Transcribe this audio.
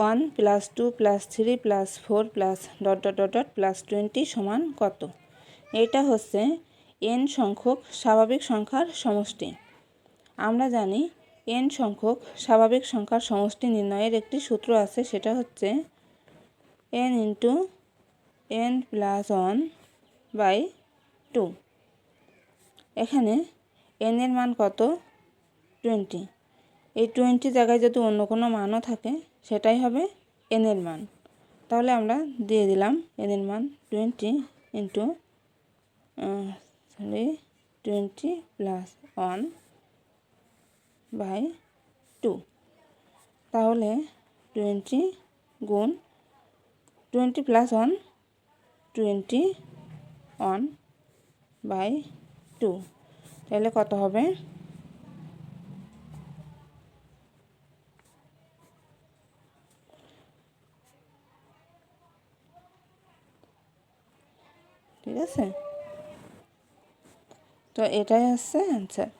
One plus two plus three plus four plus dot dot dot dot plus twenty সমান কত? এটা হচ্ছে N সংখ্যক স্বাভাবিক সংখ্যার সমষ্টি। আমরা জানি এন সংখ্যক স্বাভাবিক সংখ্যার সমষ্টি নির্ণয়ের একটি সূত্র আছে, সেটা হচ্ছে N into N plus one by two এখানে এন এর মান কত? টোয়েন্টি। এই টোয়েন্টি জায়গায় যদি অন্য কোনো মানও থাকে সেটাই হবে এন এর মান। তাহলে আমরা দিয়ে দিলাম এন এর মান twenty into sorry twenty plus one by two তাহলে টোয়েন্টি গুণ twenty plus one twenty one by two তাহলে কত হবে? ঠিক আছে? তো এটাই হচ্ছে অ্যান্সার